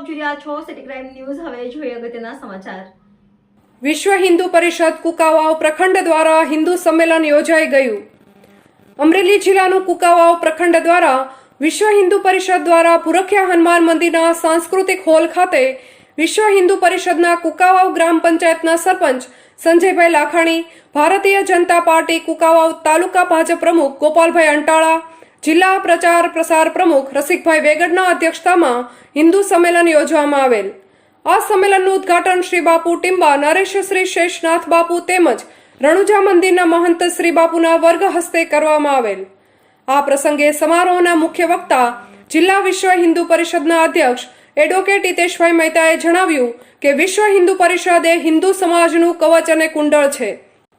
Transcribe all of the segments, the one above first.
આપ જોઈ રહ્યા છો સિટી ક્રાઇમ ન્યૂઝ હવે જોઈએ અગત્યના સમાચાર. વિશ્વ હિન્દુ પરિષદ કુકાવાવ પ્રખંડ દ્વારા હિન્દુ સંમેલન યોજાઈ ગયું. અમરેલી જિલ્લાનું કુકાવાવ પ્રખંડ દ્વારા વિશ્વ હિન્દુ પરિષદ દ્વારા પુરખ્યા હનુમાન મંદિરના સાંસ્કૃતિક હોલ ખાતે વિશ્વ હિન્દુ પરિષદના કુકાવાવ ગ્રામ પંચાયતના સરપંચ સંજયભાઈ લાખાણી, ભારતીય જનતા પાર્ટી કુકાવાવ તાલુકા ભાજપ પ્રમુખ ગોપાલભાઈ અંટાળા જિલ્લા પ્રચાર પ્રસાર પ્રમુખ રસિકભાઈ વેગડના અધ્યક્ષતામાં હિન્દુ સંમેલન યોજવામાં આવેલ. આ સંમેલનનું ઉદ્ઘાટન શ્રી બાપુ ટિંબા, નરેશ શ્રી શેષનાથ બાપુ તેમજ રણુજા મંદિરના મહંત શ્રી બાપુના વર્ગ હસ્તે કરવામાં આવેલ. આ પ્રસંગે સમારોહના મુખ્ય વક્તા જિલ્લા વિશ્વ હિન્દુ પરિષદના અધ્યક્ષ એડવોકેટ હિતેશભાઈ મહેતાએ જણાવ્યું કે વિશ્વ હિન્દુ પરિષદ એ હિન્દુ સમાજનું કવચ અને કુંડળ છે.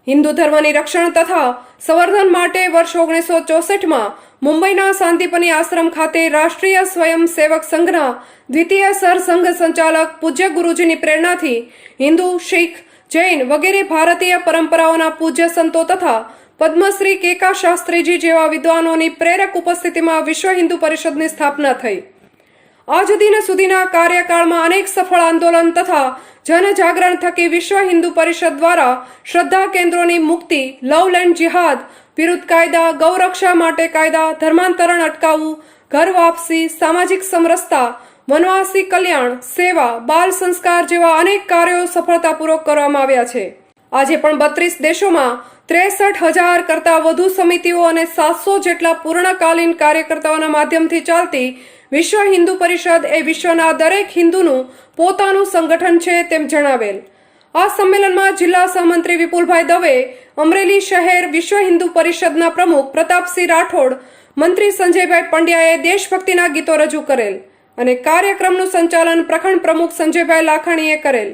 હિન્દુ ધર્મની રક્ષણ તથા સંવર્ધન માટે વર્ષ ઓગણીસો ચોસઠમાં મુંબઈના શાંતિપની આશ્રમ ખાતે રાષ્ટ્રીય સ્વયંસેવક સંઘના દ્વિતીય સરસંઘ સંચાલક પૂજ્ય ગુરુજીની પ્રેરણાથી હિન્દુ, શીખ, જૈન વગેરે ભારતીય પરંપરાઓના પૂજ્ય સંતો તથા પદ્મશ્રી કેકા શાસ્ત્રીજી જેવા વિદ્વાનોની પ્રેરક ઉપસ્થિતિમાં વિશ્વ હિન્દુ પરિષદની સ્થાપના થઈ. આજ દિન સુધીના કાર્યકાળમાં અનેક સફળ આંદોલન તથા જનજાગરણ થકી વિશ્વ હિન્દુ પરિષદ દ્વારા શ્રદ્ધા કેન્દ્રોની મુક્તિ, લવ લેન્ડ જિહાદ, વિરુદ્ધ કાયદા ગૌરક્ષા માટે કાયદા, ધર્માંતરણ અટકાવવું, ઘર વાપસી, સામાજિક સમરસતા, વનવાસી કલ્યાણ, સેવા, બાલ સંસ્કાર જેવા અનેક કાર્યો સફળતાપૂર્વક કરવામાં આવ્યા છે. આજે પણ બત્રીસ દેશોમાં ત્રેસઠ હજાર કરતાં વધુ સમિતિઓ અને સાતસો જેટલા પૂર્ણકાલીન કાર્યકર્તાઓના માધ્યમથી ચાલતી વિશ્વ હિન્દુ પરિષદ એ વિશ્વના દરેક હિન્દુનું પોતાનું સંગઠન છે તેમ જણાવેલ. આ સંમેલનમાં જિલ્લા સહમંત્રી વિપુલભાઈ દવે, અમરેલી શહેર વિશ્વ હિન્દુ પરિષદના પ્રમુખ પ્રતાપસિંહ રાઠોડ, મંત્રી સંજયભાઈ પંડ્યાએ દેશભક્તિના ગીતો રજૂ કરેલ અને કાર્યક્રમનું સંચાલન પ્રખંડ પ્રમુખ સંજયભાઈ લાખાણીએ કરેલ.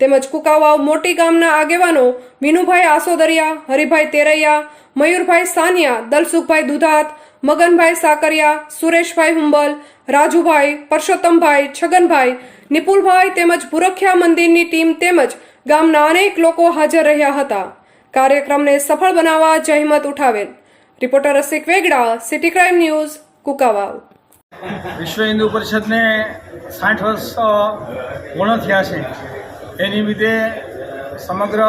તેમજ કુકાવાવ મોટી ગામના આગેવાનો વિનુભાઈ આસોદરિયા, હરિભાઈ તેરૈયા, મયુરભાઈ સાનિયા, દલસુખભાઈ દુધાત, મગનભાઈ સાકરિયા, સુરેશભાઈ હુંબલ રાજુભાઈ, પરસોત્તમભાઈ, છગનભાઈ, નિપુલભાઈ તેમજ ભુરખિયા મંદિરની ટીમ તેમજ ગામના અનેક લોકો હાજર રહ્યા હતા. કાર્યક્રમને સફળ બનાવવા જહેમત ઉઠાવેલ. Reporter Rasik Vegada, city crime news, Kukavav. વિશ્વ હિન્દુ પરિષદને સાઠ વર્ષ પૂર્ણ થયા છે. એ નિમિત્તે સમગ્ર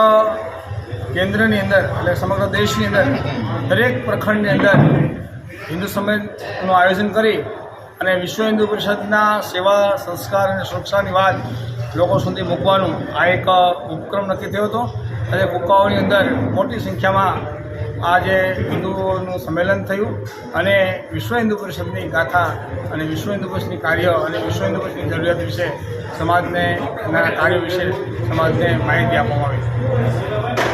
કેન્દ્રની અંદર એટલે સમગ્ર દેશની અંદર દરેક પ્રખંડની અંદર હિન્દુ સમિટનું આયોજન કરી અને વિશ્વ હિન્દુ પરિષદના સેવા, સંસ્કાર અને સુરક્ષાની વાત લોકો સુધી મૂકવાનું આ એક ઉપક્રમ નક્કી થયો હતો. અને કુકાઓની અંદર મોટી સંખ્યામાં આજે હિન્દુઓનું સંમેલન થયું અને વિશ્વ હિન્દુ પરિષદની ગાથા અને વિશ્વ હિન્દુ પરિષદની કાર્ય અને વિશ્વ હિન્દુ પરિષદની જરૂરિયાત વિશે સમાજને કાર્યો વિશે સમાજને માહિતી આપવામાં આવી.